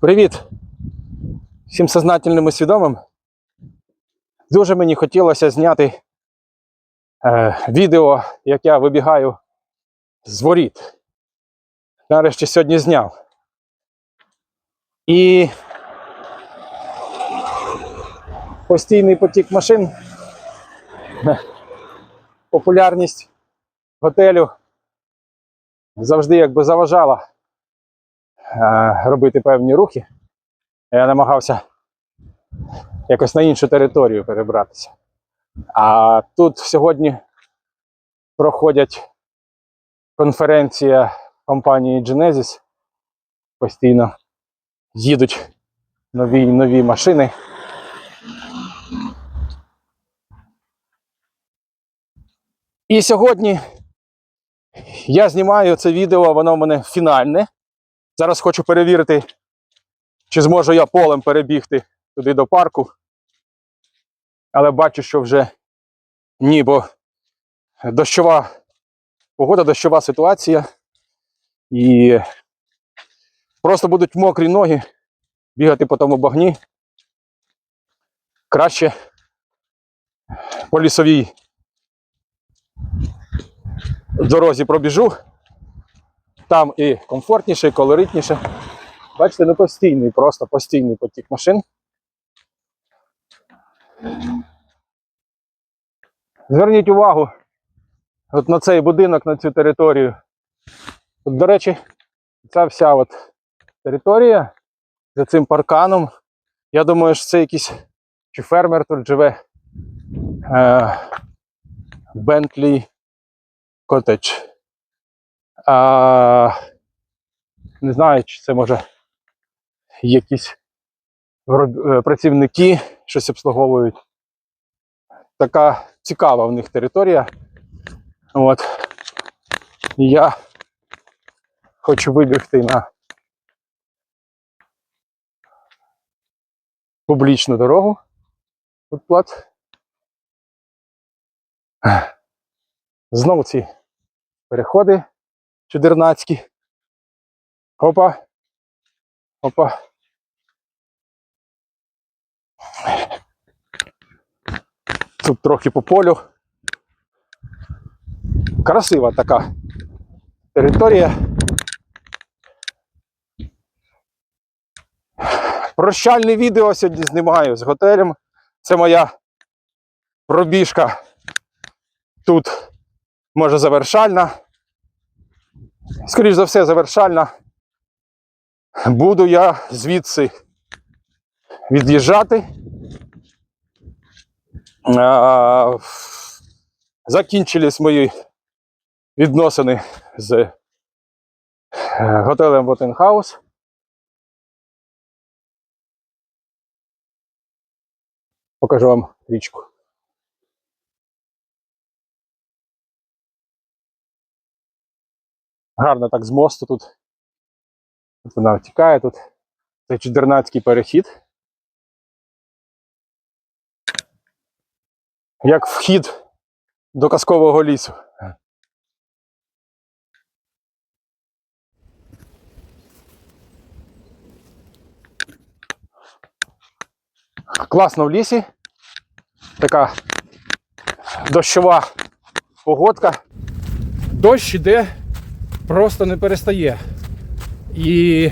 Привіт всім сознательним і свідомим. Дуже мені хотілося зняти е, відео, як я вибігаю з воріт. Нарешті сьогодні зняв. І постійний потік машин, популярність готелю завжди якби заважала робити певні рухи. Я намагався якось на іншу територію перебратися. А тут сьогодні проходять конференція компанії Genesis. Постійно їдуть нові нові машини. І сьогодні я знімаю це відео, воно в мене фінальне. Зараз хочу перевірити, чи зможу я полем перебігти туди до парку. Але бачу, що вже ні, бо дощова погода, дощова ситуація. І просто будуть мокрі ноги бігати по тому багні. Краще по лісовій дорозі пробіжу. Там і комфортніше, і колоритніше. Бачите, не постійний, просто постійний потік машин. Зверніть увагу от на цей будинок, на цю територію. От, до речі, ця вся от територія за цим парканом. Я думаю, що це якийсь чи фермер тут живе. Бентлі Котедж. А, не знаю, чи це може якісь е, працівники щось обслуговують. Така цікава в них територія. От. Я хочу вибігти на публічну дорогу. Тут плац. Знову ці переходи чудернацькі. Опа. Опа. Тут трохи по полю. Красива така територія. Прощальне відео сьогодні знімаю з готелем. Це моя пробіжка. Тут може завершальна. Скоріш за все, завершальна. Буду я звідси від'їжджати. Закінчились мої відносини з е, готелем Ботенхаус. Покажу вам річку. Гарно так з мосту тут. От вона втікає тут. Це чудернацький перехід. Як вхід до казкового лісу. Класно в лісі. Така дощова погодка. Дощ іде, просто не перестає. І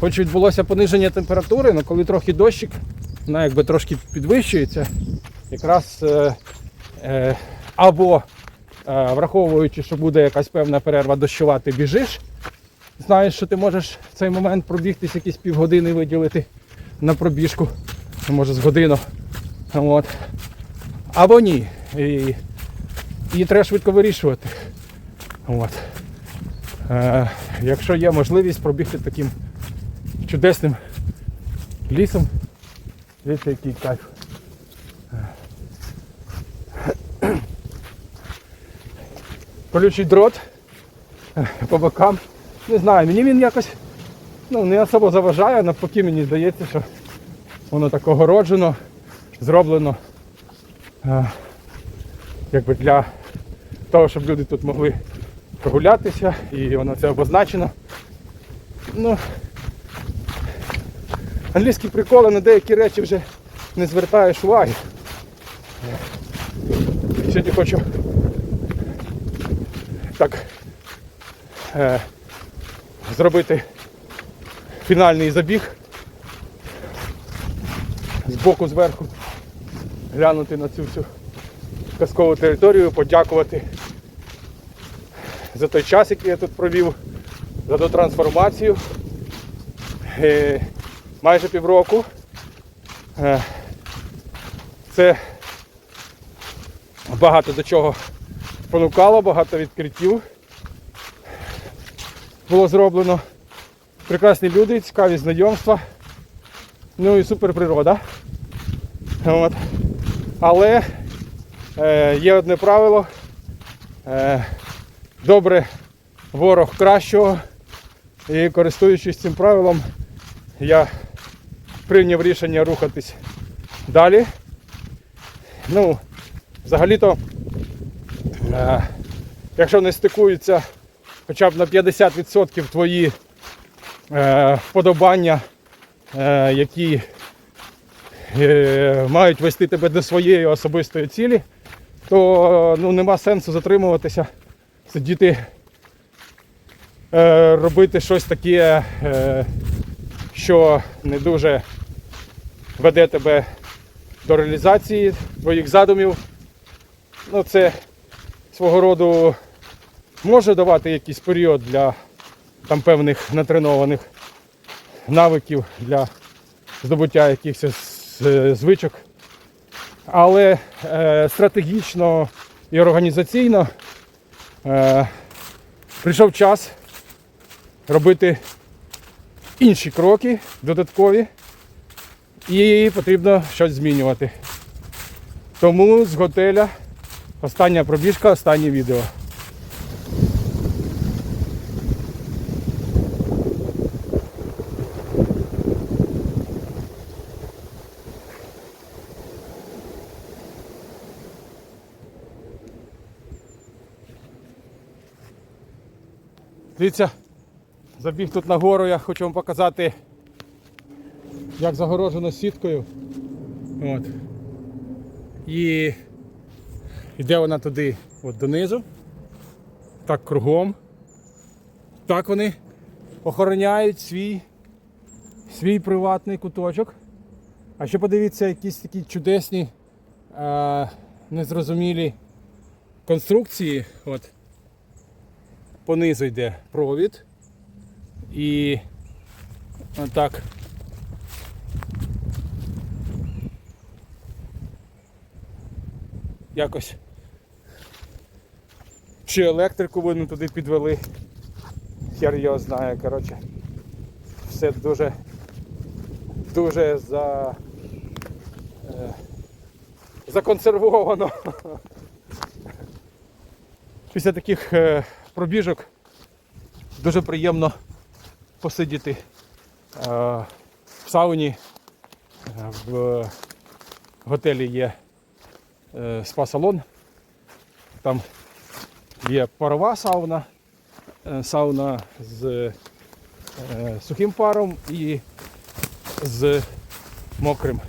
хоч відбулося пониження температури, але коли трохи дощик, вона якби трошки підвищується, якраз е, е, або е, враховуючи, що буде якась певна перерва дощова, ти біжиш, знаєш, що ти можеш в цей момент пробігтись якісь півгодини виділити на пробіжку, ну, може з годину. От. Або ні. І, і треба швидко вирішувати. От. Е, якщо є можливість пробігти таким чудесним лісом, дивіться, який кайф. Колючий дрот е, по бокам. Не знаю, мені він якось ну, не особо заважає, навпаки мені здається, що воно так огороджено, зроблено е, якби для того, щоб люди тут могли прогулятися і воно це обозначено. Ну, англійські приколи на деякі речі вже не звертаєш уваги. Сьогодні хочу так е, зробити фінальний забіг з боку зверху, глянути на цю всю казкову територію, подякувати за той час, який я тут провів, за ту трансформацію. Е, майже півроку. Е, це багато до чого спонукало, багато відкриттів було зроблено. Прекрасні люди, цікаві знайомства. Ну і супер природа. От. Але е, є одне правило. Е, добре ворог кращого. І користуючись цим правилом, я прийняв рішення рухатись далі. Ну, взагалі-то, е, якщо не стикуються хоча б на 50% твої е, вподобання, е, які е, мають вести тебе до своєї особистої цілі, то ну, нема сенсу затримуватися, сидіти, е, робити щось таке, е, що не дуже веде тебе до реалізації твоїх задумів. Ну, це свого роду може давати якийсь період для там певних натренованих навиків для здобуття якихось е, звичок. Але е, стратегічно і організаційно е, прийшов час робити інші кроки додаткові і потрібно щось змінювати. Тому з готеля остання пробіжка, останнє відео. Дивіться, забіг тут на гору, я хочу вам показати, як загорожено сіткою. От. І йде вона туди от донизу. Так кругом. Так вони охороняють свій, свій приватний куточок. А ще подивіться, якісь такі чудесні, е, незрозумілі конструкції. От. Понизу йде провід. І отак. Якось. Чи електрику вони туди підвели. Хер його знає, коротше. Все дуже дуже за е, законсервовано. Після таких е, пробіжок дуже приємно посидіти е, в сауні. Е, В готелі є е, спа-салон. Там є парова сауна, сауна з сухим паром і з мокрим.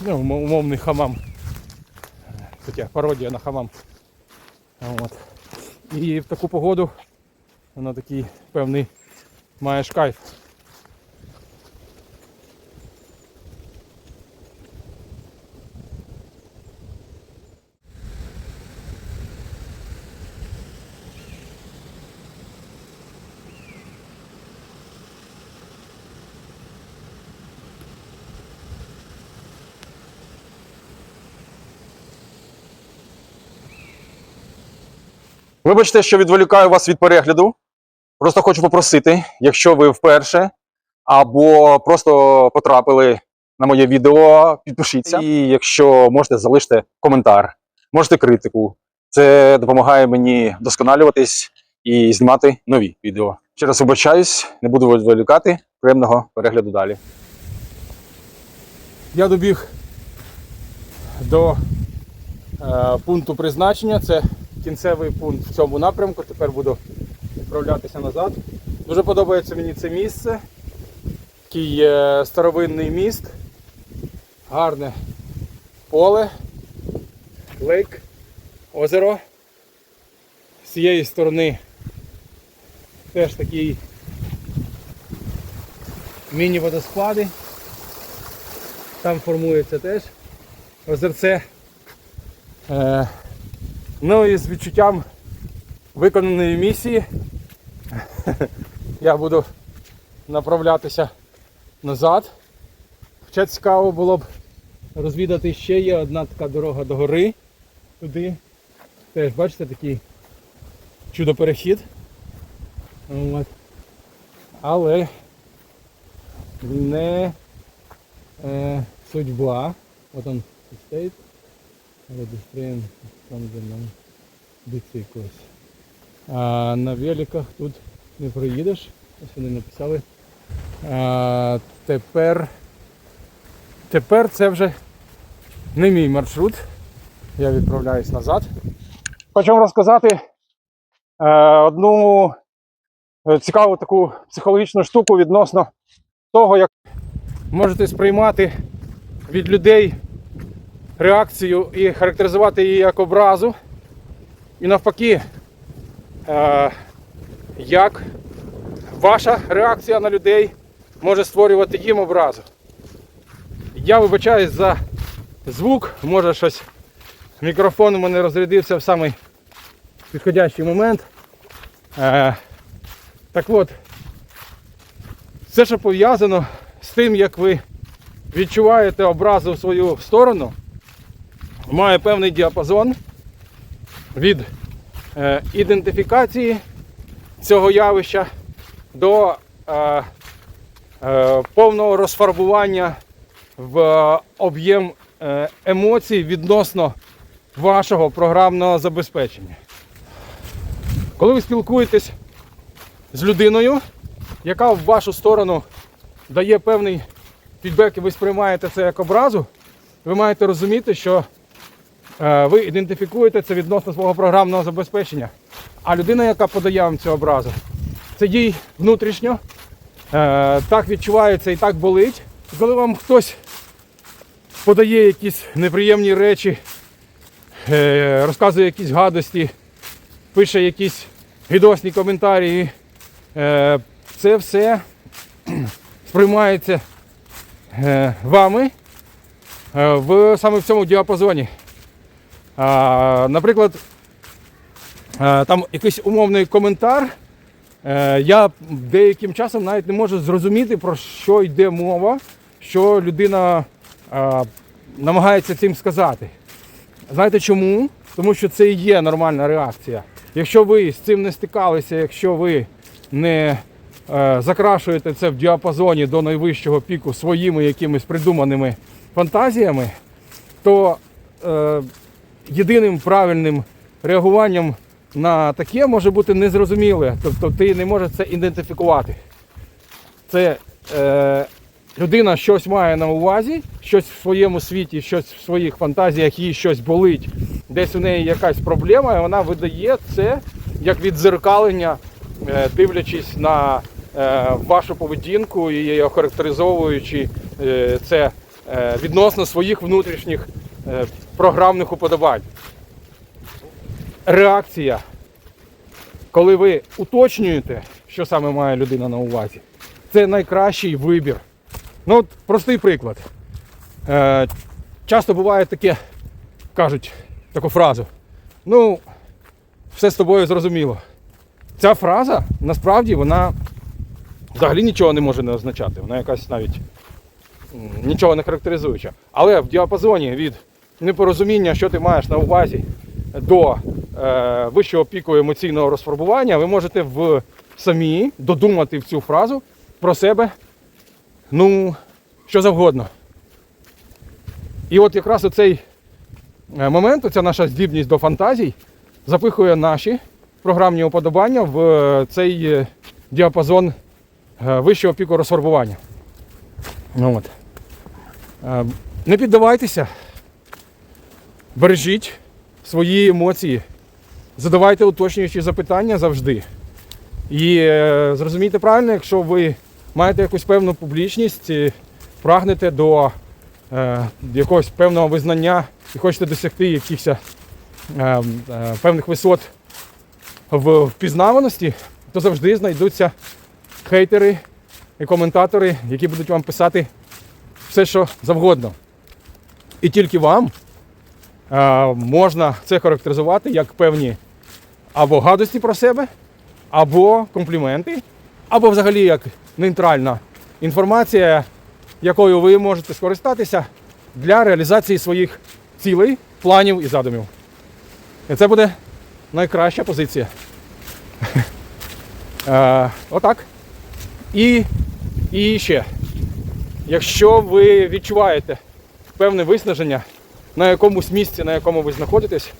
Ну, умовний хамам. Хоча пародія на хамам. От. І в таку погоду вона такий певний маєш кайф. Вибачте, що відволікаю вас від перегляду. Просто хочу попросити, якщо ви вперше або просто потрапили на моє відео, підпишіться. І якщо можете, залиште коментар, можете критику. Це допомагає мені вдосконалюватись і знімати нові відео. Ще раз вибачаюсь, не буду відволікати. Приємного перегляду далі. Я добіг до е, пункту призначення. Це кінцевий пункт в цьому напрямку. Тепер буду відправлятися назад. Дуже подобається мені це місце. Такий е, старовинний міст, гарне поле, лейк, озеро. З цієї сторони теж такий міні-водоспади. Там формується теж озерце. Ну і з відчуттям виконаної місії я буду направлятися назад. Хоча цікаво було б розвідати ще є одна така дорога до гори. Туди. Теж бачите такий чудо-перехід. От. Але не е, судьба. От он стоїть. Registrating нам bicycles. А на великах тут не проїдеш. Ось вони написали. А, тепер, тепер це вже не мій маршрут. Я відправляюсь назад. Хочу вам розказати е, одну е, цікаву таку психологічну штуку відносно того, як можете сприймати від людей реакцію і характеризувати її як образу. І навпаки, е, як ваша реакція на людей може створювати їм образу. Я вибачаюсь за звук, може щось мікрофон у мене розрядився в самий підходящий момент. Е, так от, все, що пов'язано з тим, як ви відчуваєте образу в свою сторону, має певний діапазон від е, ідентифікації цього явища до е, е, повного розфарбування в об'єм емоцій відносно вашого програмного забезпечення. Коли ви спілкуєтесь з людиною, яка в вашу сторону дає певний фідбек і ви сприймаєте це як образу, ви маєте розуміти, що ви ідентифікуєте це відносно свого програмного забезпечення. А людина, яка подає вам цю образу, це їй внутрішньо, е, так відчувається і так болить. Коли вам хтось подає якісь неприємні речі, е, розказує якісь гадості, пише якісь відосні коментарі, е, це все сприймається е, вами е, в, саме в цьому діапазоні. Наприклад, е, там якийсь умовний коментар. е, Я деяким часом навіть не можу зрозуміти, про що йде мова, що людина е, намагається цим сказати. Знаєте чому? Тому що це і є нормальна реакція. Якщо ви з цим не стикалися, якщо ви не закрашуєте це в діапазоні до найвищого піку своїми якимись придуманими фантазіями, то єдиним правильним реагуванням на таке може бути незрозуміле. Тобто ти не можеш це ідентифікувати. Це е, людина щось має на увазі, щось в своєму світі, щось в своїх фантазіях, їй щось болить, десь у неї якась проблема, і вона видає це як віддзеркалення, е, дивлячись на е, вашу поведінку і охарактеризовуючи е, це е, відносно своїх внутрішніх е, програмних уподобань. Реакція, коли ви уточнюєте, що саме має людина на увазі, це найкращий вибір. Ну, от простий приклад. Е, часто буває таке, кажуть таку фразу. Ну, все з тобою зрозуміло. Ця фраза насправді вона взагалі нічого не може не означати. Вона якась навіть нічого не характеризуюча. Але в діапазоні від непорозуміння, що ти маєш на увазі, до е, вищого піку емоційного розфарбування, ви можете в самі додумати в цю фразу про себе ну, що завгодно. І от якраз оцей е, момент, оця наша здібність до фантазій, запихує наші програмні уподобання в е, цей е, діапазон вищого піку розфарбування. Ну, от. Не піддавайтеся, бережіть свої емоції, задавайте уточнюючі запитання завжди. І е, зрозумійте правильно, якщо ви маєте якусь певну публічність, прагнете до е, якогось певного визнання і хочете досягти якихось е, е, певних висот в впізнаваності, то завжди знайдуться хейтери і коментатори, які будуть вам писати все, що завгодно. І тільки вам е, можна це характеризувати як певні або гадості про себе, або компліменти, або взагалі як нейтральна інформація, якою ви можете скористатися для реалізації своїх цілей, планів і задумів. І це буде найкраща позиція. Е, отак. І, і ще, якщо ви відчуваєте певне виснаження на якомусь місці, на якому ви знаходитесь,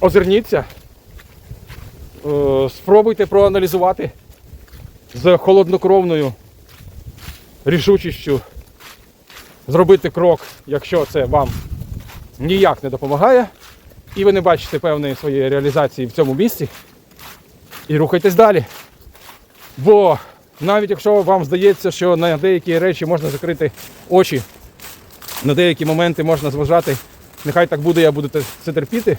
озирніться, е, спробуйте проаналізувати з холоднокровною рішучістю зробити крок, якщо це вам ніяк не допомагає, і ви не бачите певної своєї реалізації в цьому місці, і рухайтесь далі. Бо навіть якщо вам здається, що на деякі речі можна закрити очі, на деякі моменти можна зважати, нехай так буде, я буду це терпіти,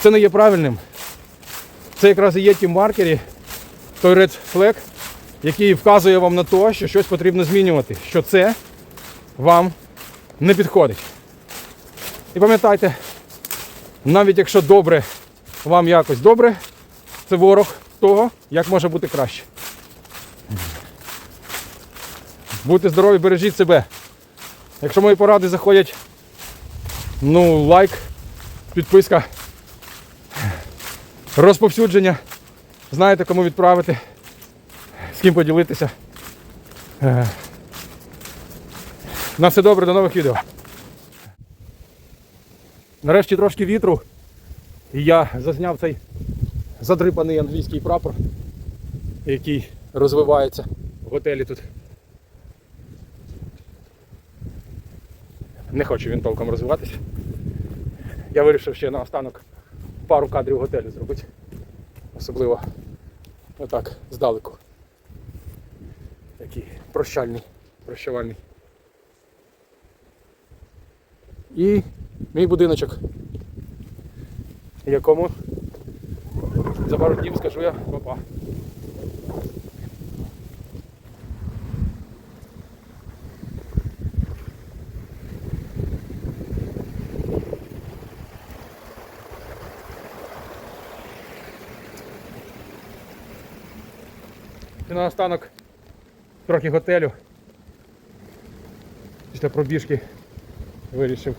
це не є правильним. Це якраз і є ті маркері, той red flag, який вказує вам на те, що щось потрібно змінювати, що це вам не підходить. І пам'ятайте, навіть якщо добре, вам якось добре, це ворог того, як може бути краще. Будьте здорові, бережіть себе. Якщо мої поради заходять, ну, лайк, підписка, розповсюдження. Знаєте, кому відправити, з ким поділитися. Е, На все добре, до нових відео. Нарешті трошки вітру. І я зазняв цей задрипаний англійський прапор, який розвивається в готелі тут. Не хочу він толком розвиватися. Я вирішив ще наостанок пару кадрів готелю зробити. Особливо отак, здалеку. Такий прощальний, прощавальний. І мій будиночок, якому за пару днів скажу я папа. І наостанок трохи готелю. Після пробіжки вирішив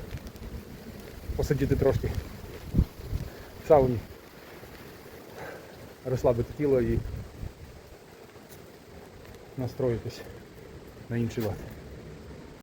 посидіти трошки в сауні, розслабити тіло і настроїтись на інший лад.